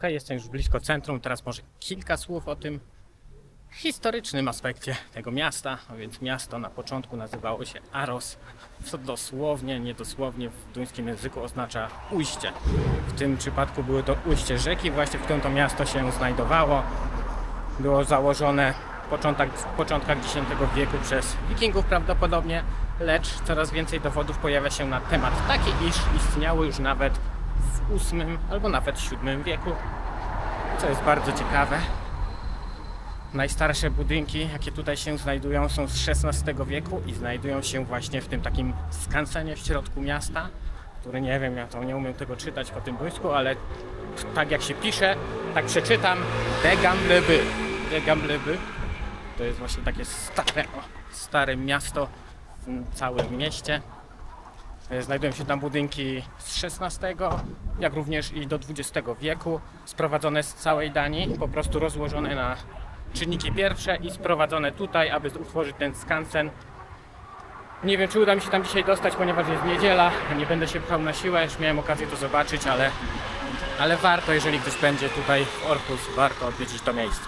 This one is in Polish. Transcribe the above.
Okej, jestem już blisko centrum, teraz może kilka słów o tym historycznym aspekcie tego miasta. A więc miasto na początku nazywało się Aros, co dosłownie, niedosłownie w duńskim języku oznacza ujście. W tym przypadku były to ujście rzeki, właśnie w którym to miasto się znajdowało. Było założone w początek, w początkach X wieku przez wikingów prawdopodobnie, lecz coraz więcej dowodów pojawia się na temat taki, iż istniało już nawet VIII albo nawet VII wieku, co jest bardzo ciekawe. Najstarsze budynki, jakie tutaj się znajdują, są z XVI wieku i znajdują się właśnie w tym takim skansenie w środku miasta, który nie wiem, ja to nie umiem tego czytać po tym duńsku, ale tak jak się pisze, tak przeczytam Degamleby. Degamleby to jest właśnie takie stare, stare miasto w całym mieście. E, Znajdują się tam budynki z XVI, jak również i do XX wieku, sprowadzone z całej Danii, po prostu rozłożone na czynniki pierwsze i sprowadzone tutaj, aby utworzyć ten skansen. Nie wiem, czy uda mi się tam dzisiaj dostać, ponieważ jest niedziela, nie będę się pchał na siłę, już miałem okazję to zobaczyć, ale, ale warto, jeżeli ktoś będzie tutaj w Orkus, warto odwiedzić to miejsce.